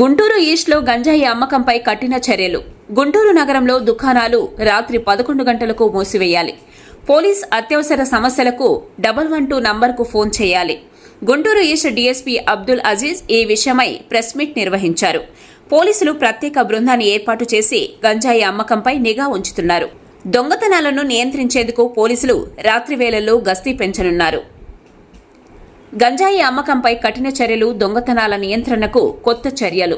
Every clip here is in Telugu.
గుంటూరు ఈస్ట్లో గంజాయి అమ్మకంపై కఠిన చర్యలు. గుంటూరు నగరంలో దుకాణాలు రాత్రి పదకొండు గంటలకు మూసివేయాలి. పోలీస్ అత్యవసర సమస్యలకు డబల్ వన్ టూ నంబర్కు ఫోన్ చేయాలి. గుంటూరు ఈస్ట్ డీఎస్పీ అబ్దుల్ అజీజ్ ఈ విషయమై ప్రెస్ మీట్ నిర్వహించారు. పోలీసులు ప్రత్యేక బృందాన్ని ఏర్పాటు చేసి గంజాయి అమ్మకంపై నిఘా ఉంచుతున్నారు. దొంగతనాలను నియంత్రించేందుకు పోలీసులు రాత్రి వేళల్లో గస్తీ పెంచనున్నారు. గంజాయి అమ్మకంపై కఠిన చర్యలు దొంగతనాల నియంత్రణకు కొత్త చర్యలు.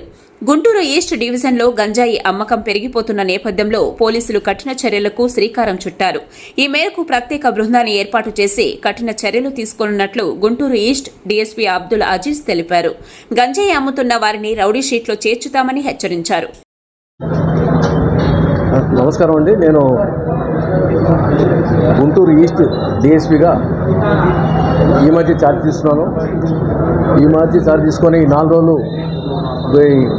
గుంటూరు ఈస్ట్ డివిజన్లో గంజాయి అమ్మకం పెరిగిపోతున్న నేపథ్యంలో పోలీసులు కఠిన చర్యలకు శ్రీకారం చుట్టారు. ఈ మేరకు ప్రత్యేక బృందాన్ని ఏర్పాటు చేసి కఠిన చర్యలు తీసుకోనున్నట్లు గుంటూరు ఈస్ట్ డీఎస్పీ అబ్దుల్ అజీజ్ తెలిపారు. గంజాయి అమ్ముతున్న వారిని రౌడీ షీట్లో చేర్చుతామని హెచ్చరించారు. నమస్కారం అండి. నేను గుంటూరు ఈస్ట్ డిఎస్పీగా ఈ మధ్య ఛార్జ్ తీసుకున్నాను. ఈ మధ్య ఛార్జ్ తీసుకొని ఈ నాలుగు రోజులు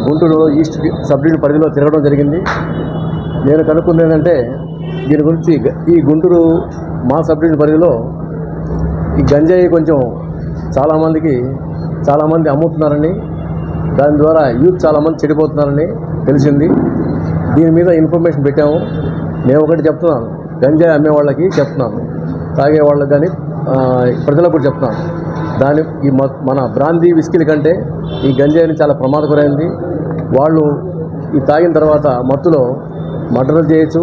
గుంటూరులో ఈస్ట్ సబ్ పరిధిలో తిరగడం జరిగింది. నేను కనుక్కుంది ఏంటంటే దీని గురించి ఈ గుంటూరు మా సబ్ పరిధిలో ఈ గంజాయి కొంచెం చాలామందికి చాలామంది అమ్ముతున్నారని దాని ద్వారా యూత్ చాలామంది చెడిపోతున్నారని తెలిసింది. దీని మీద ఇన్ఫర్మేషన్ పెట్టాము. నేను ఒకటి చెప్తున్నాను. గంజాయి అమ్మే వాళ్ళకి చెప్తున్నాను. తాగే వాళ్ళకి కానీ ప్రజలకు కూడా చెప్తున్నాను దాని ఈ మ- మన బ్రాందీ విస్కిల్ కంటే ఈ గంజాయిని చాలా ప్రమాదకరమైంది. వాళ్ళు ఈ తాగిన తర్వాత మత్తులో మర్డర్లు చేయొచ్చు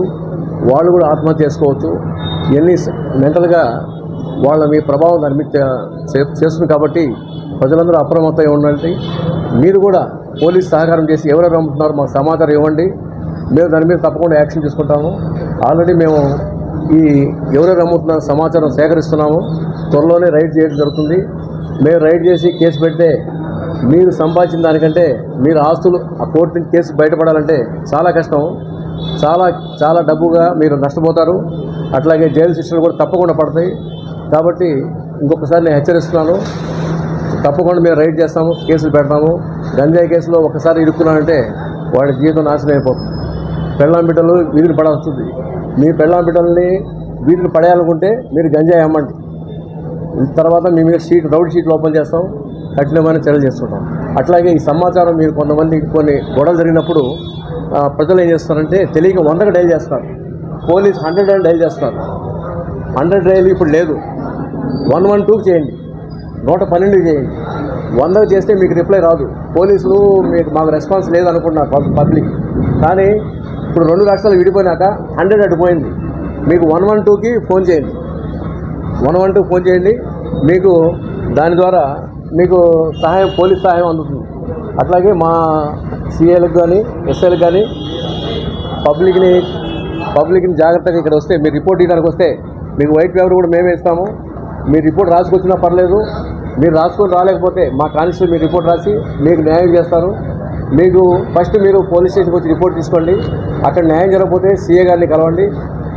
వాళ్ళు కూడా ఆత్మహత్య చేసుకోవచ్చు. ఎన్ని మెంటల్గా వాళ్ళ మీ ప్రభావం దాని మీద చే- చేస్తుంది కాబట్టి ప్రజలందరూ అప్రమత్తం ఉండండి. మీరు కూడా పోలీస్ సహకారం చేసి ఎవరెవరు అమ్ముతున్నారో మాకు సమాచారం ఇవ్వండి. మేము దాని మీద తప్పకుండా యాక్షన్ తీసుకుంటాము. ఆల్రెడీ మేము ఈ ఎవరెవరు అమ్ముతున్న సమాచారం సేకరిస్తున్నాము. త్వరలోనే రైడ్ చేయడం జరుగుతుంది. మేము రైడ్ చేసి కేసు పెడితే మీరు సంపాదించిన దానికంటే మీరు ఆస్తులు ఆ కోర్టు నుంచి కేసు బయటపడాలంటే చాలా కష్టం. చాలా చాలా డబ్బుగా మీరు నష్టపోతారు. అట్లాగే జైలు శిక్షలు కూడా తప్పకుండా పడతాయి. కాబట్టి ఇంకొకసారి నేను హెచ్చరిస్తున్నాను. తప్పకుండా మేము రైడ్ చేస్తాము కేసులు పెడతాము. గంజాయి కేసులో ఒకసారి ఇరుక్కున్నానంటే వాడి జీవితం నాశనం అయిపోతుంది. పెళ్ళాం బిడ్డలు వీధిని పడవస్తుంది మీ పెళ్ళాం బిడ్డల్ని వీటిని పడేయాలనుకుంటే మీరు గంజాయి అమ్మండి. తర్వాత మీ మీద షీట్ రౌడ్ షీట్లు ఓపెన్ చేస్తాం కఠినమైన చర్యలు చేసుకుంటాం అట్లాగే ఈ సమాచారం మీరు కొంతమంది కొన్ని గొడవలు జరిగినప్పుడు ప్రజలు ఏం చేస్తారంటే తెలియక వందకు డైల్ చేస్తారు. పోలీస్ హండ్రెడ్ అని డైల్ చేస్తారు. హండ్రెడ్ డైల్ ఇప్పుడు లేదు. వన్ వన్ టూకి చేయండి. నూట పన్నెండుకి చేయండి. వందకు చేస్తే మీకు రిప్లై రాదు. పోలీసులు మీకు మాకు రెస్పాన్స్ లేదనుకున్నారు పబ్- పబ్లిక్. కానీ ఇప్పుడు రెండు రాష్ట్రాలు విడిపోయినాక హండ్రెడ్ అడిపోయింది మీకు వన్ వన్ టూకి ఫోన్ చేయండి. వన్ వన్ టూ ఫోన్ చేయండి. మీకు దాని ద్వారా మీకు సహాయం పోలీస్ సహాయం అందుతుంది. అట్లాగే మా సీఏలకు కానీ ఎస్ఐలకు కానీ పబ్లిక్ని పబ్లిక్ని జాగ్రత్తగా ఇక్కడ వస్తే మీరు రిపోర్ట్ ఇవ్వడానికి వస్తే మీకు వైట్ పేపర్ కూడా మేమే ఇస్తాము. మీరు రిపోర్ట్ రాసుకొచ్చినా పర్లేదు. మీరు రాసుకొని రాలేకపోతే మా కానిస్టేబుల్ మీరు రిపోర్ట్ రాసి మీకు న్యాయం చేస్తారు మీకు ఫస్ట్ మీరు పోలీస్ స్టేషన్కి వచ్చి రిపోర్ట్ తీసుకోండి. అక్కడ న్యాయం జరగకపోతే సీఏ గారిని కలవండి.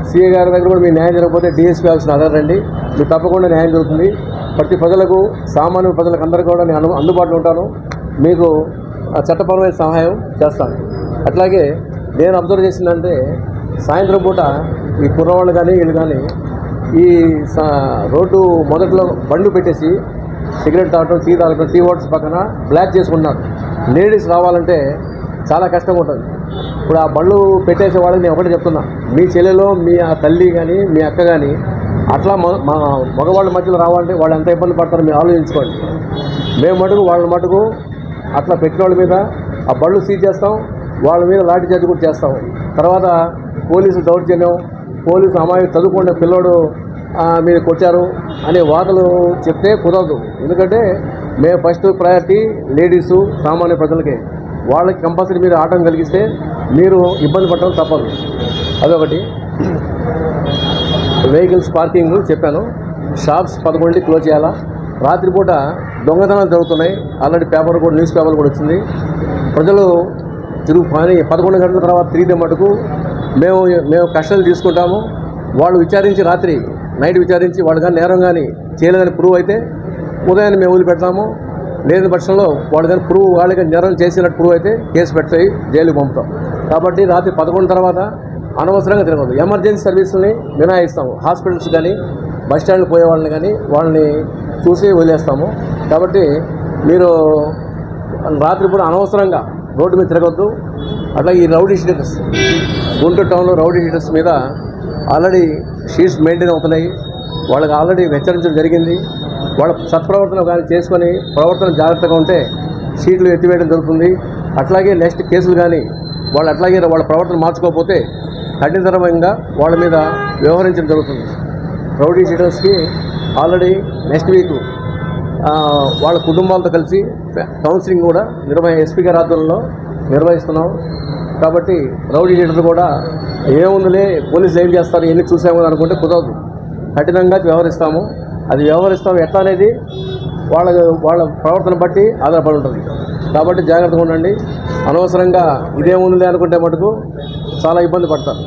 సీఏ గారి దగ్గర కూడా మీ న్యాయం జరగకపోతే డిఎస్పీ ఆఫీస్ని అడగండి మీరు తప్పకుండా న్యాయం జరుగుతుంది. ప్రతి ప్రజలకు సామాన్య ప్రజలకు అందరికీ కూడా నేను అందుబాటులో ఉంటాను. మీకు ఆ, చట్టపరమైన సహాయం చేస్తాను. అట్లాగే నేను అబ్జర్వ్ చేసిందంటే సాయంత్రం పూట ఈ కుర్రవాళ్ళు కానీ వీళ్ళు కానీ ఈ స- రోడ్డు మొదట్లో బండ్లు పెట్టేసి సిగరెట్ తాగటం టీ తాగటం టీ వాటర్స్ పక్కన బ్లాక్ చేసుకుంటున్నారు. లేడీస్ రావాలంటే చాలా కష్టంగా ఉంటుంది. ఇప్పుడు ఆ బళ్ళు పెట్టేసే వాళ్ళకి నేను ఒకటే చెప్తున్నా. మీ చెల్లెలో మీ ఆ తల్లి కానీ మీ అక్క కానీ అట్లా మ- మా మగవాళ్ళ మధ్యలో రావాలంటే వాళ్ళు ఎంత ఇబ్బంది పడతారో మీరు ఆలోచించుకోండి. మేము మటుకు వాళ్ళ మటుకు అట్లా పెట్టిన వాళ్ళ మీద ఆ బళ్ళు సీజ్ చేస్తాం వాళ్ళ మీద లాఠీ చార్జ్ కూడా చేస్తాం. తర్వాత పోలీసులు దౌర్జన్యం పోలీసు అమ్మాయి చదువుకున్న పిల్లోడు మీరు కొట్టారు అనే వాదనలు చెప్తే కుదరదు. ఎందుకంటే మేము ఫస్ట్ ప్రయారిటీ లేడీసు సామాన్య ప్రజలకే. వాళ్ళకి కంపల్సరీ మీరు ఆటం కలిగిస్తే మీరు ఇబ్బంది పడటం తప్పదు. అదొకటి. వెహికల్స్ పార్కింగ్ చెప్పాను. షాప్స్ పదకొండు క్లోజ్ చేయాలా? రాత్రిపూట దొంగతనాలు జరుగుతున్నాయి. ఆల్రెడీ పేపర్ కూడా న్యూస్ పేపర్ కూడా వచ్చింది. ప్రజలు తిరుగు పని పదకొండు గంటల తర్వాత తిరిగితే మటుకు మేము మేము కష్టాలు తీసుకుంటాము. వాళ్ళు విచారించి రాత్రి నైట్ విచారించి వాళ్ళు కానీ నేరం కానీ చేయలేదని ప్రూవ్ అయితే ఉదయాన్నే మేము వదిలిపెడతాము. లేని పక్షంలో వాళ్ళు కానీ ప్రూవ్ వాళ్ళకి నేరం చేసినట్టు ప్రూవ్ అయితే కేసు పెడతాయి జైలుకి పంపుతాం. కాబట్టి రాత్రి పదకొండు తర్వాత అనవసరంగా తిరగదు ఎమర్జెన్సీ సర్వీసుల్ని మినహాయిస్తాము. హాస్పిటల్స్ కానీ బస్ స్టాండ్కి పోయే వాళ్ళని కానీ వాళ్ళని చూసి వదిలేస్తాము. కాబట్టి మీరు రాత్రిపూట అనవసరంగా రోడ్డు మీద తిరగొద్దు అట్లా ఈ రౌడీ షీటర్స్ గుంటూరు టౌన్లో రౌడీ షీటర్స్ మీద ఆల్రెడీ షీట్స్ మెయింటైన్ అవుతున్నాయి. వాళ్ళకి ఆల్రెడీ హెచ్చరించడం జరిగింది. వాళ్ళ సత్ప్రవర్తన కానీ చేసుకొని ప్రవర్తన జాగ్రత్తగా ఉంటే షీట్లు ఎత్తివేయడం జరుగుతుంది. అట్లాగే నెక్స్ట్ కేసులు కానీ వాళ్ళు అట్లాగే వాళ్ళ ప్రవర్తన మార్చుకోకపోతే కఠినతరంగా వాళ్ళ మీద వ్యవహరించడం జరుగుతుంది. రౌడీ షీటర్స్కి ఆల్రెడీ నెక్స్ట్ వీక్ వాళ్ళ కుటుంబాలతో కలిసి కౌన్సిలింగ్ కూడా నిర్వహి ఎస్పీ గారి ఆధ్వర్యంలో నిర్వహిస్తున్నాం. కాబట్టి రౌడీ లీడర్లు కూడా ఏముందిలే పోలీసులు ఏం చేస్తారు ఎన్ని చూసాము అని అనుకుంటే కుదరదు. కఠినంగా వ్యవహరిస్తాము. అది వ్యవహరిస్తాము ఎట్లా అనేది వాళ్ళ వాళ్ళ ప్రవర్తన బట్టి ఆధారపడి ఉంటుంది. కాబట్టి జాగ్రత్తగా ఉండండి. అనవసరంగా ఇదేముంది అనుకుంటే మటుకు చాలా ఇబ్బంది పడతారు.